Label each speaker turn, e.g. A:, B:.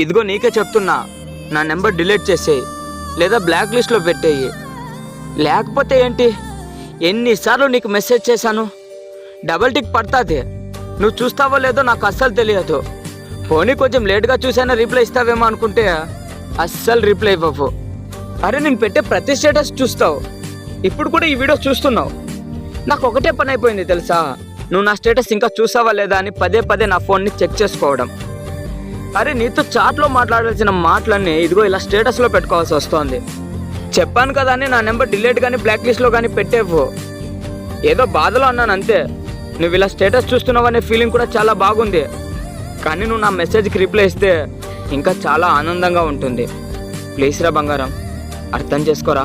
A: ఇదిగో నీకే చెప్తున్నా. నా నెంబర్ డిలీట్ చేసేయి. లేదా బ్లాక్ లిస్ట్లో పెట్టేయి. లేకపోతే ఏంటి? ఎన్నిసార్లు నీకు మెసేజ్ చేశాను? డబల్ టిక్ పడుతుంది. నువ్వు చూస్తావో లేదో నాకు అస్సలు తెలియదు. పోనీ కొంచెం లేట్గా చూసైనా రిప్లై ఇస్తావేమో అనుకుంటే అస్సలు రిప్లై ఇవ్వవు. అరే నేను పెట్టే ప్రతి స్టేటస్ చూస్తావు. ఇప్పుడు కూడా ఈ వీడియో చూస్తున్నావు. నాకు ఒకటే పని అయిపోయింది తెలుసా? నువ్వు నా స్టేటస్ ఇంకా చూసావా లేదా అని పదే పదే నా ఫోన్ని చెక్ చేసుకోవడం. అరే నీతో చాట్లో మాట్లాడాల్సిన మాటలన్నీ ఇదిగో ఇలా స్టేటస్లో పెట్టుకోవాల్సి వస్తోంది. చెప్పాను కదా అని నా నెంబర్ డిలీట్ కానీ బ్లాక్ లిస్ట్లో కానీ పెట్టేవు ఏదో బాధలో అన్నాను అంతే. నువ్వు ఇలా స్టేటస్ చూస్తున్నావు అనే ఫీలింగ్ కూడా చాలా బాగుంది. కానీ నువ్వు నా మెసేజ్కి రిప్లై ఇస్తే ఇంకా చాలా ఆనందంగా ఉంటుంది. ప్లీజ్ రా బంగారం అర్థం చేసుకోరా?